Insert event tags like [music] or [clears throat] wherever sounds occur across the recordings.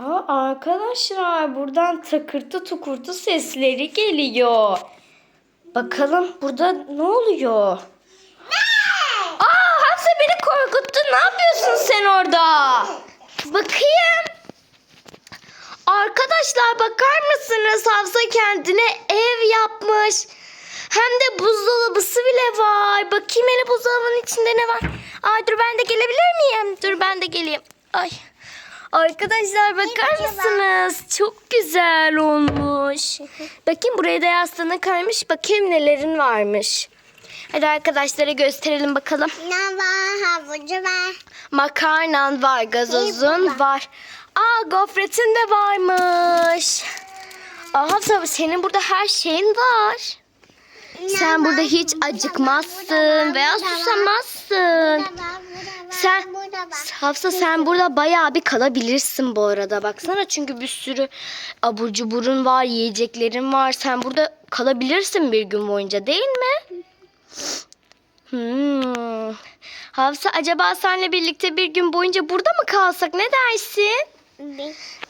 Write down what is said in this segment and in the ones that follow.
Aa, arkadaşlar buradan takırtı tukurtu sesleri geliyor. Bakalım burada ne oluyor? Aa Hafsa beni korkuttun. Ne yapıyorsun sen orada? Bakayım. Arkadaşlar bakar mısınız? Hafsa kendine ev yapmış. Hem de buzdolabısı bile var. Bakayım hele buzdolabının içinde ne var? Ay dur ben de gelebilir miyim? Dur ben de geleyim. Ay. Arkadaşlar bakar acaba? mısınız? Çok güzel olmuş. [laughs] Bakayım buraya da yastığına kaymış. Bakayım nelerin varmış. Hadi arkadaşlara gösterelim bakalım. Ne var? Havucu var. Makarnan var, gazozun var. Aa gofretin de varmış. Aa Hafsa senin burada her şeyin var. Sen burada hiç acıkmazsın veya susamazsın. Sen. Hafsa sen burada bayağı bir kalabilirsin bu arada. Baksana çünkü bir sürü abur cuburun var, yiyeceklerin var. Sen burada kalabilirsin bir gün boyunca değil mi? Hmm. Hafsa acaba seninle birlikte bir gün boyunca burada mı kalsak ne dersin?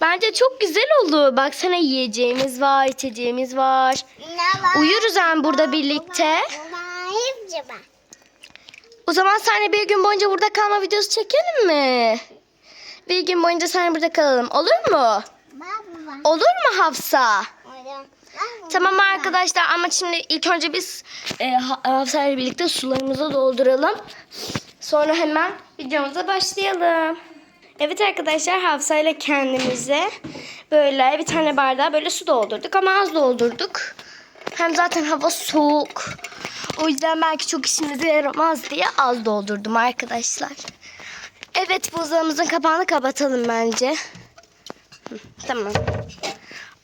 Bence çok güzel olur. Baksana yiyeceğimiz var, içeceğimiz var. Ne var? Uyuruz hem burada birlikte. O zaman seninle bir gün boyunca burada kalma videosu çekelim mi? Bir gün boyunca seninle burada kalalım. Olur mu? Olur mu Hafsa? Tamam arkadaşlar ama şimdi ilk önce biz e, Ha- Hafsa ile birlikte sularımızı dolduralım. Sonra hemen videomuza başlayalım. Evet arkadaşlar Hafsa ile kendimize böyle bir tane bardağa böyle su doldurduk ama az doldurduk. Hem zaten hava soğuk. O yüzden belki çok işimize yaramaz diye az doldurdum arkadaşlar. Evet buzdolabımızın kapağını kapatalım bence. Tamam.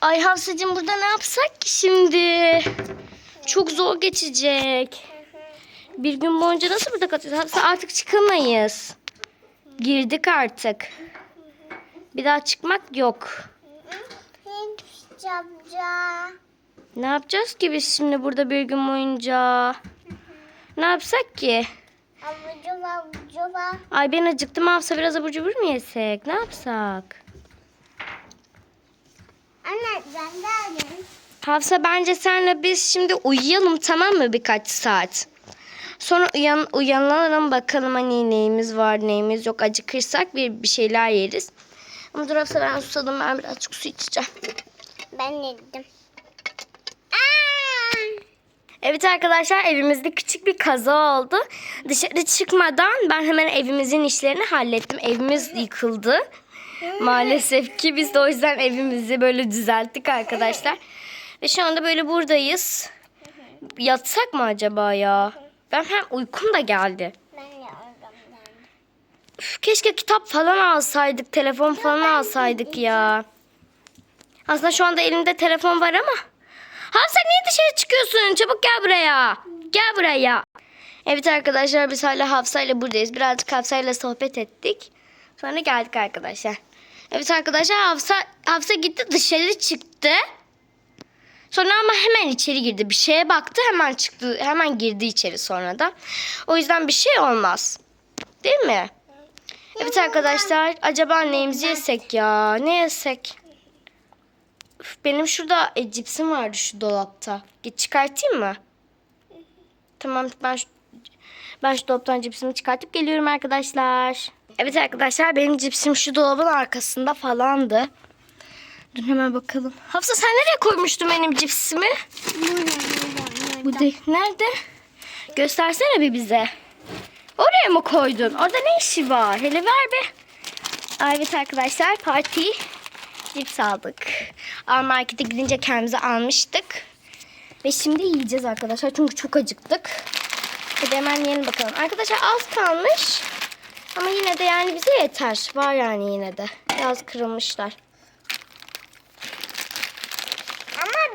Ay Hafsacığım burada ne yapsak ki şimdi? Çok zor geçecek. Bir gün boyunca nasıl burada kalacağız? Hafsa artık çıkamayız. Girdik artık. Bir daha çıkmak yok. Ne yapacağız ki biz şimdi burada bir gün boyunca? Ne yapsak ki? Havucu var. Ay ben acıktım Hafsa biraz abur cubur mu yesek? Ne yapsak? Anne ben de alayım. Hafsa bence senle biz şimdi uyuyalım tamam mı birkaç saat. Sonra uyan, uyanalım bakalım hani neyimiz var neyimiz yok. Acıkırsak bir, bir şeyler yeriz. Ama dur Hafsa ben susadım ben birazcık su içeceğim. Ben yedim. Aa! Evet arkadaşlar evimizde küçük bir kaza oldu. Dışarı çıkmadan ben hemen evimizin işlerini hallettim. Evimiz yıkıldı. Maalesef ki biz de o yüzden evimizi böyle düzelttik arkadaşlar. Ve şu anda böyle buradayız. Yatsak mı acaba ya? Ben hem uykum da geldi. Ben de oradan. Üf, keşke kitap falan alsaydık, telefon falan alsaydık ya. Aslında şu anda elimde telefon var ama. Hafsa niye dışarı çıkıyorsun? Çabuk gel buraya. Gel buraya. Evet arkadaşlar biz hala Hafsa ile buradayız. Birazcık Hafsa ile sohbet ettik. Sonra geldik arkadaşlar. Evet arkadaşlar Hafsa, Hafsa gitti dışarı çıktı. Sonra ama hemen içeri girdi. Bir şeye baktı hemen çıktı. Hemen girdi içeri sonra da. O yüzden bir şey olmaz. Değil mi? Evet arkadaşlar acaba neyimizi yesek ya? Ne yesek? Üf, benim şurada e, cipsim vardı şu dolapta. Git çıkartayım mı? Tamam ben şu, ben şu dolaptan cipsimi çıkartıp geliyorum arkadaşlar. Evet arkadaşlar benim cipsim şu dolabın arkasında falandı. Dur hemen bakalım. Hafsa sen nereye koymuştun benim cipsimi? Bu değil. Nerede? Göstersene bir bize. Oraya mı koydun? Orada ne işi var? Hele ver be. Evet arkadaşlar parti cips aldık. Al markete gidince kendimize almıştık. Ve şimdi yiyeceğiz arkadaşlar. Çünkü çok acıktık. Hadi hemen yiyelim bakalım. Arkadaşlar az kalmış. Ama yine de yani bize yeter. Var yani yine de. Biraz kırılmışlar.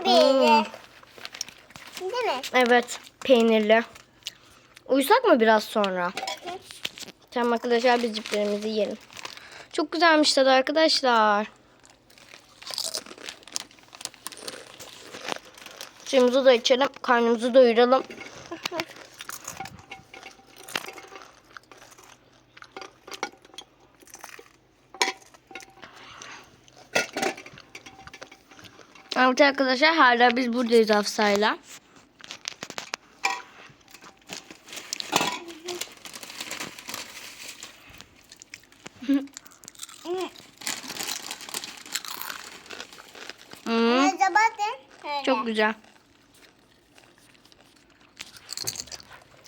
Ama böyle. Değil mi? Evet peynirli. Uyusak mı biraz sonra? Tamam arkadaşlar biz ciplerimizi yiyelim. Çok güzelmiş tadı arkadaşlar. Suyumuzu da içelim. Karnımızı doyuralım. Evet arkadaşlar hala biz buradayız Hafsa'yla. Hmm, [laughs] çok güzel.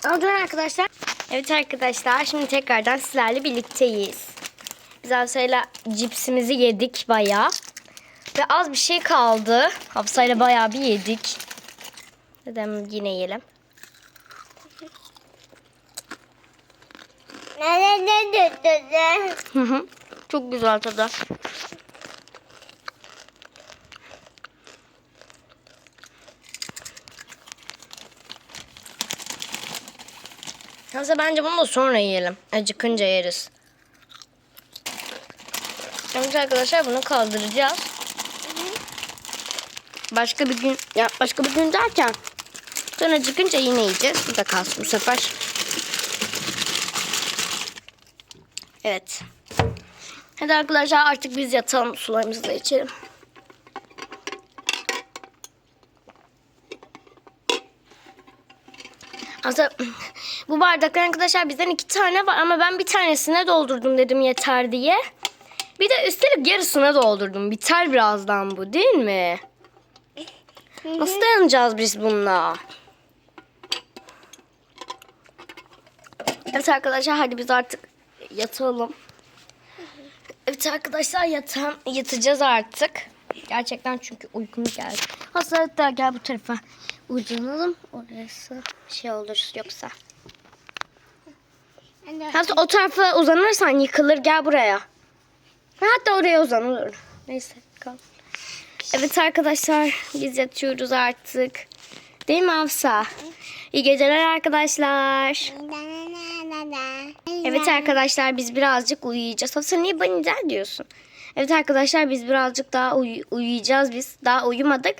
Aldım arkadaşlar. Evet arkadaşlar şimdi tekrardan sizlerle birlikteyiz. Biz Hafsa'yla cipsimizi yedik bayağı. Ve az bir şey kaldı. Hafsa'yla bayağı bir yedik. Neden yine yiyelim. Çok güzel tadı. Neyse bence bunu da sonra yiyelim. Acıkınca yeriz. Şimdi arkadaşlar bunu kaldıracağız. Başka bir gün, ya başka bir gün derken sonra acıkınca yine yiyeceğiz. Bu da kalsın bu sefer. Evet. Hadi arkadaşlar artık biz yatalım sularımızı da içelim. Aslında [clears throat] bu bardaklar arkadaşlar bizden iki tane var ama ben bir tanesine doldurdum dedim yeter diye. Bir de üstelik yarısına doldurdum. Biter birazdan bu değil mi? Nasıl dayanacağız biz bununla? Evet arkadaşlar hadi biz artık yatalım. Evet arkadaşlar yatan, yatacağız artık. Gerçekten çünkü uykum geldi. Hatta gel bu tarafa uzanalım. Orası şey olur yoksa. Hatta o tarafa uzanırsan yıkılır gel buraya. Ha, Hatta oraya uzan olur. Neyse kal. Evet arkadaşlar biz yatıyoruz artık. Değil mi Hafsa? İyi geceler arkadaşlar. da, da, da, da. Evet arkadaşlar biz birazcık uyuyacağız. Hafsa niye güzel diyorsun? Evet arkadaşlar biz birazcık daha uy- uyuyacağız biz. Daha uyumadık.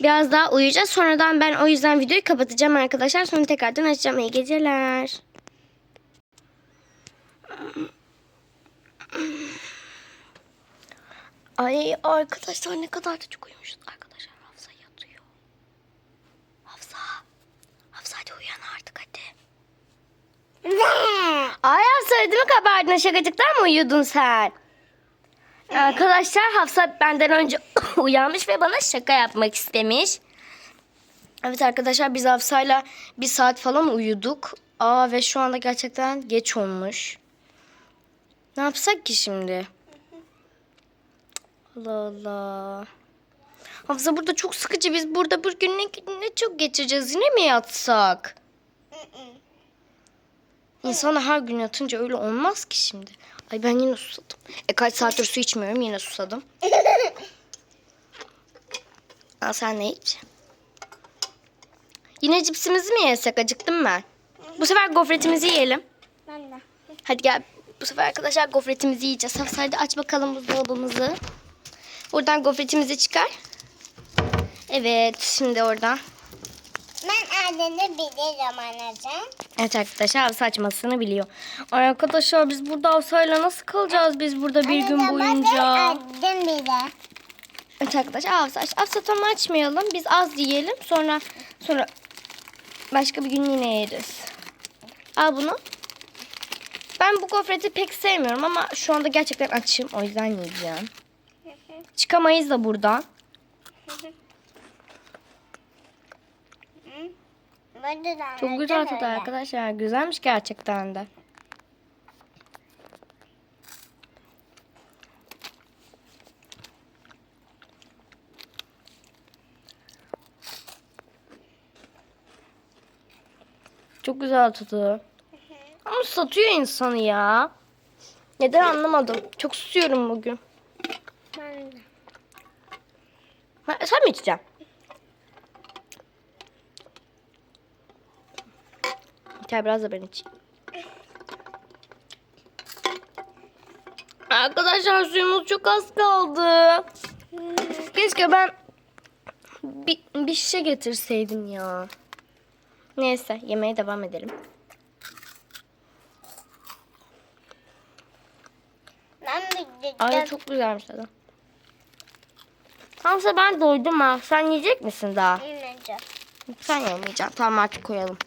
Biraz daha uyuyacağız. Sonradan ben o yüzden videoyu kapatacağım arkadaşlar. Sonra tekrardan açacağım. İyi geceler. Ay arkadaşlar ne kadar da çok uyumuşuz arkadaşlar. Hafsa yatıyor. Hafsa. Hafsa hadi uyan artık hadi. Ay Hafsa ödümü kabardın. Şakacıktan mı uyudun sen? Arkadaşlar Hafsa benden önce [coughs] uyanmış ve bana şaka yapmak istemiş. Evet arkadaşlar biz Hafsa'yla bir saat falan uyuduk. Aa ve şu anda gerçekten geç olmuş. Ne yapsak ki şimdi? Allah Allah. Hafsa burada çok sıkıcı. Biz burada bugün ne, ne çok geçireceğiz. Yine mi yatsak? İnsan her gün yatınca öyle olmaz ki şimdi. Ay ben yine susadım. E kaç saattir su içmiyorum yine susadım. [laughs] Al sen ne iç? Yine cipsimizi mi yesek? Acıktım ben. Bu sefer gofretimizi yiyelim. Ben de. Hadi gel. Bu sefer arkadaşlar gofretimizi yiyeceğiz. Hafsa hadi aç bakalım buzdolabımızı. Oradan gofretimizi çıkar. Evet şimdi oradan. Ben adını bilirim anacığım. Evet arkadaşlar Hafsa açmasını biliyor. Ay arkadaşlar biz burada Hafsa'yla nasıl kalacağız biz burada bir gün boyunca? Adım bile. Evet arkadaşlar Hafsa aç. Hafsa tam açmayalım. Biz az yiyelim. Sonra sonra başka bir gün yine yeriz. Al bunu. Ben bu gofreti pek sevmiyorum ama şu anda gerçekten açım. O yüzden yiyeceğim. Çıkamayız da buradan. Burada da Çok güzel tadı arkadaşlar. Güzelmiş gerçekten de. Çok güzel tadı. Ama satıyor insanı ya. Neden anlamadım. Çok susuyorum bugün. Ben de. Ha, sen mi içeceksin? Gel biraz da ben içeyim. Arkadaşlar suyumuz çok az kaldı. Keşke ben bir, bir şişe getirseydim ya. Neyse yemeğe devam edelim. Ay çok güzelmiş tadı. Hamza ben doydum ha. Sen yiyecek misin daha? Yemeyeceğim. Sen yemeyeceksin. Tamam artık koyalım.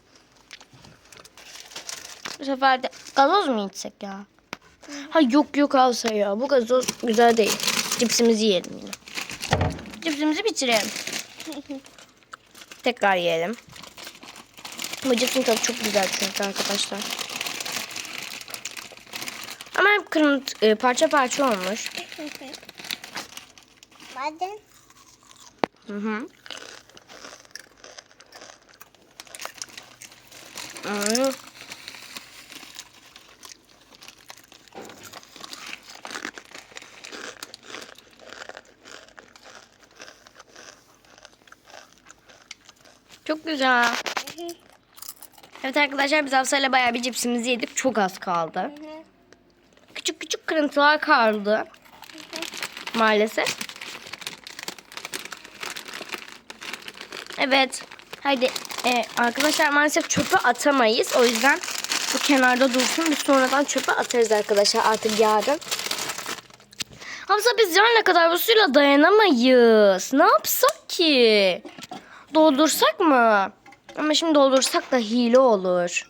Bu sefer de gazoz mu içsek ya? Ha yok yok alsa ya. Bu gazoz güzel değil. Cipsimizi yiyelim yine. Cipsimizi bitirelim. [laughs] Tekrar yiyelim. Bu cipsin tadı çok güzel çünkü arkadaşlar. Ama hep kırmızı e, parça parça olmuş. Madem Hı hı. Hmm. Çok güzel. Evet arkadaşlar biz Hafsa'yla bayağı bir cipsimizi yedik. Çok az kaldı. Küçük küçük kırıntılar kaldı. Maalesef. Evet. Haydi e, arkadaşlar maalesef çöpe atamayız. O yüzden bu kenarda dursun. Biz sonradan çöpe atarız arkadaşlar artık yarın. Hamza biz yarına kadar bu suyla dayanamayız. Ne yapsak ki? Doldursak mı? Ama şimdi doldursak da hile olur.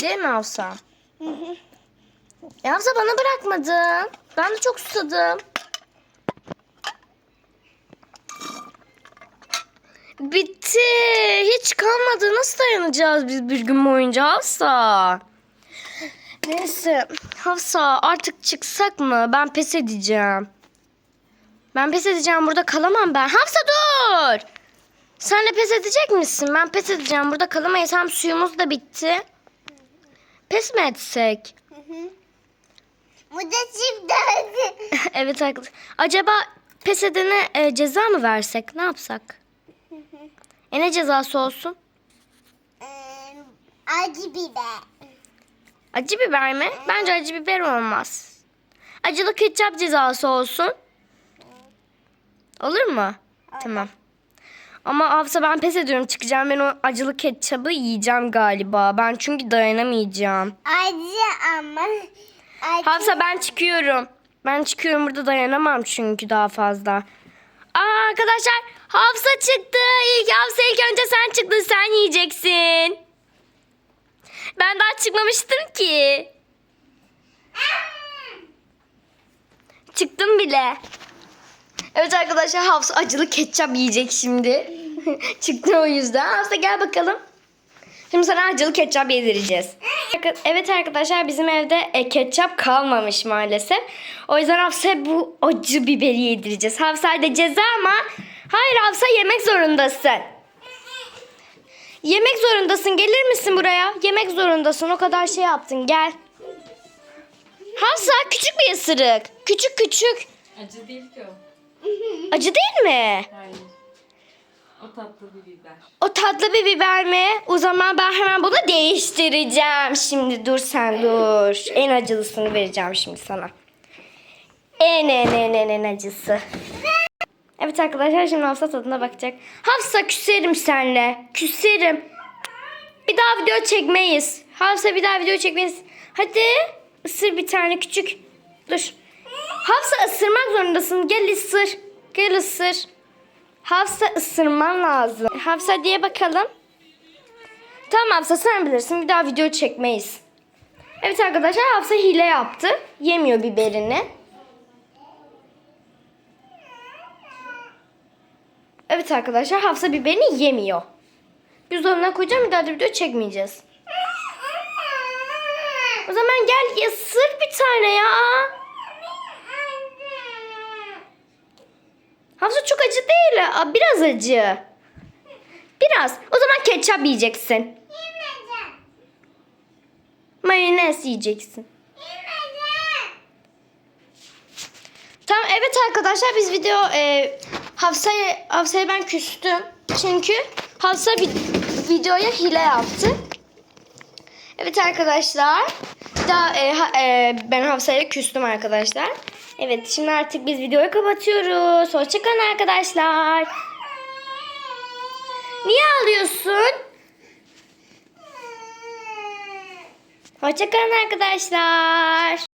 Değil mi Hafsa? E Hafsa bana bırakmadın. Ben de çok susadım. Bitti. Hiç kalmadı. Nasıl dayanacağız biz bir gün boyunca Hafsa? Neyse. Hafsa artık çıksak mı? Ben pes edeceğim. Ben pes edeceğim. Burada kalamam ben. Hafsa dur. Sen de pes edecek misin? Ben pes edeceğim. Burada kalamayız. Hem suyumuz da bitti. Pes mi etsek? Bu da çift [laughs] evet arkadaşlar. Acaba pes edene e, ceza mı versek? Ne yapsak? E ne cezası olsun? Acı biber. Acı biber mi? Bence acı biber olmaz. Acılı ketçap cezası olsun. Olur mu? Tamam. Ama Hafsa ben pes ediyorum. Çıkacağım ben o acılı ketçabı yiyeceğim galiba. Ben çünkü dayanamayacağım. Acı ama. Acı. Hafsa ben çıkıyorum. Ben çıkıyorum burada dayanamam çünkü daha fazla. Aa arkadaşlar Hafsa çıktı. İlk Hafsa ilk önce sen çıktın. Sen yiyeceksin. Ben daha çıkmamıştım ki. Çıktım bile. Evet arkadaşlar Hafsa acılı ketçap yiyecek şimdi. [laughs] Çıktı o yüzden. Hafsa gel bakalım. Şimdi sana acılı ketçap yedireceğiz. Evet arkadaşlar bizim evde e, ketçap kalmamış maalesef. O yüzden Hafsa'ya bu acı biberi yedireceğiz. Hafsa de ceza ama hayır Hafsa yemek zorundasın. Yemek zorundasın. Gelir misin buraya? Yemek zorundasın. O kadar şey yaptın. Gel. Hafsa küçük bir ısırık. Küçük küçük. Acı değil ki o. Acı değil mi? Hayır. O tatlı bir biber. O tatlı bir biber mi? O zaman ben hemen bunu değiştireceğim. Şimdi dur sen dur. En acılısını vereceğim şimdi sana. En en en en, en acısı. Evet arkadaşlar şimdi Hafsa tadına bakacak. Hafsa küserim senle. Küserim. Bir daha video çekmeyiz. Hafsa bir daha video çekmeyiz. Hadi ısır bir tane küçük. Dur. Hafsa ısırmak zorundasın. Gel ısır. Gel ısır. Hafsa ısırman lazım. Hafsa diye bakalım. Tamam Hafsa sen bilirsin. Bir daha video çekmeyiz. Evet arkadaşlar Hafsa hile yaptı. Yemiyor biberini. Evet arkadaşlar Hafsa biberini yemiyor. Buzdolabına koyacağım bir daha da video çekmeyeceğiz. O zaman gel ısır bir tane ya. Hafsa çok acı değil. Aa, Biraz acı. Biraz. O zaman ketçap yiyeceksin. Yemeyeceğim. Mayonez yiyeceksin. Yemeyeceğim. Tamam evet arkadaşlar biz video e, Hafsa'ya Hafsa'ya ben küstüm. Çünkü Hafsa vi- videoya hile yaptı. Evet arkadaşlar. Daha e, ha- e, ben Hafsa'ya küstüm arkadaşlar. Evet şimdi artık biz videoyu kapatıyoruz. Hoşçakalın arkadaşlar. Niye ağlıyorsun? Hoşçakalın arkadaşlar.